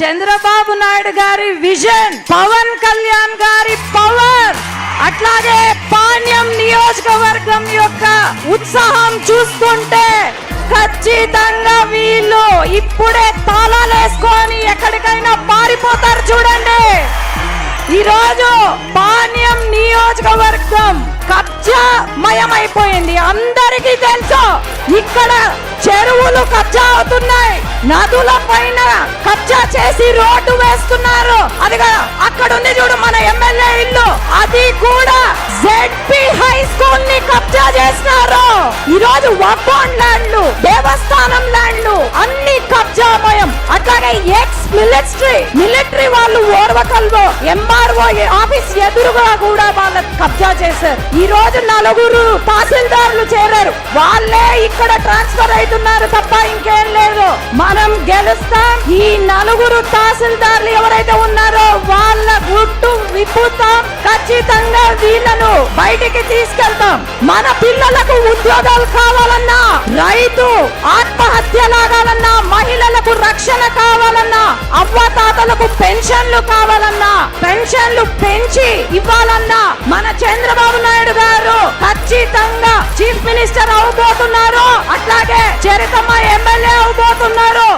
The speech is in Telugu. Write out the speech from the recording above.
చంద్రబాబు నాయుడు గారి విజన్ పవన్ కళ్యాణ్ గారి పవర్. అట్లాగే పాణ్యం నియోజకవర్గం యొక్క ఉత్సాహం చూస్తుంటే ఖచ్చితంగా వీళ్ళు ఇప్పుడే తాళాలు వేసుకొని ఎక్కడికైనా పారిపోతారు చూడండి. ఈరోజు పాణ్యం నియోజకవర్గం కబ్జా మయమైపోయింది అందరికీ తెలుసు ఇక్కడ చెరువులు కబ్జా అవుతున్నాయి. నదుల పైన కబ్జా చేసి రోడ్డు వేస్తున్నారు. అదిగా అక్కడ ఉంది చూడు మన ఎమ్మెల్యే ఇల్లు. అది కూడా జెడ్పీ హై స్కూల్ని కబ్జా చేస్తున్నారు ఈ రోజు వకోన్ ల్యాండ్లు దేవస్థానం ల్యాండ్లు అన్ని కబ్జామయం. అట్లాగే ఎక్స్ మిలిటరీ మిలిటరీ వాళ్ళు ఓర్వకల్లో ఎంఆర్ఓ ఆఫీస్ ఎదురుగా కూడా వాళ్ళ కబ్జా చేశారు. ఈ రోజు నలుగురు తహసీల్దారులు చేరారు. వాళ్ళే ఇక్కడ ట్రాన్స్ఫర్ అవుతున్నారు తప్ప ఇంకేం లేదు. మనం గెలుస్తాం. ఈ నలుగురు తహసీల్దారులు ఎవరైతే ఉన్నారో వాళ్ళ గుట్టు విప్పుతాం. ఖచ్చితంగా వీళ్ళను బయటికి తీసుకెళ్తాం. మన పిల్లలకు ఉద్యోగాలు కావాలన్నా రైతు ఆత్మహత్య కావాలన్నా అవ్వతాతలకు పెన్షన్లు కావాలన్నా పెన్షన్లు పెంచి ఇవ్వాలన్నా మన చంద్రబాబు నాయుడు గారు ఖచ్చితంగా చీఫ్ మినిస్టర్ అవబోతున్నారు. అట్లాగే చరితమ్మ ఎమ్మెల్యే అవబోతున్నారు.